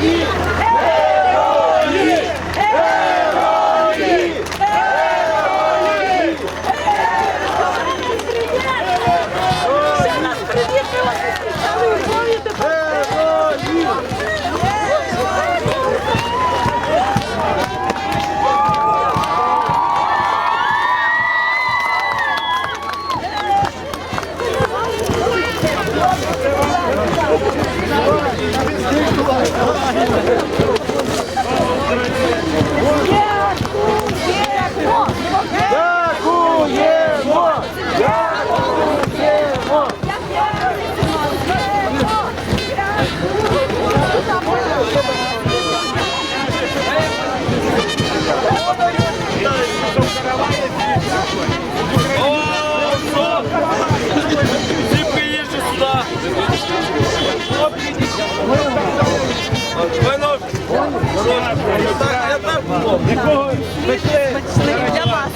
Yeah. Я так було. Для вас.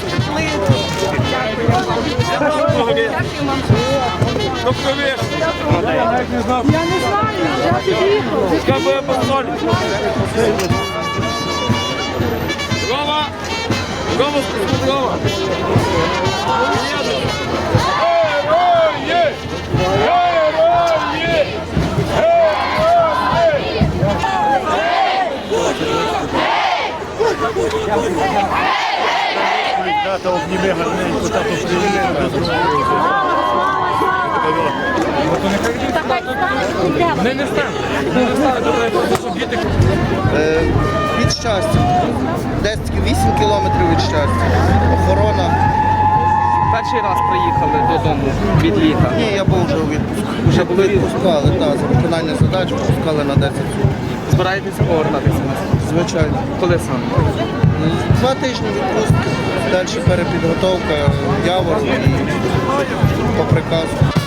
Ну, конечно. Я не знаю, я під'їхав. Скабе посоль. Рома. Рома, Рома. Герої! Е, від щастя. Десь 8 кілометрів від щастя. Охорона. Додому від літа. Ні, я був вже у відпуску. Вже були відпускали, так, за виконання задач відпускали на 10 суток. Збираєтеся повертатися на Звичайно. коли саме? Два тижні відпустки, далі перепідготовка, явор і по приказу.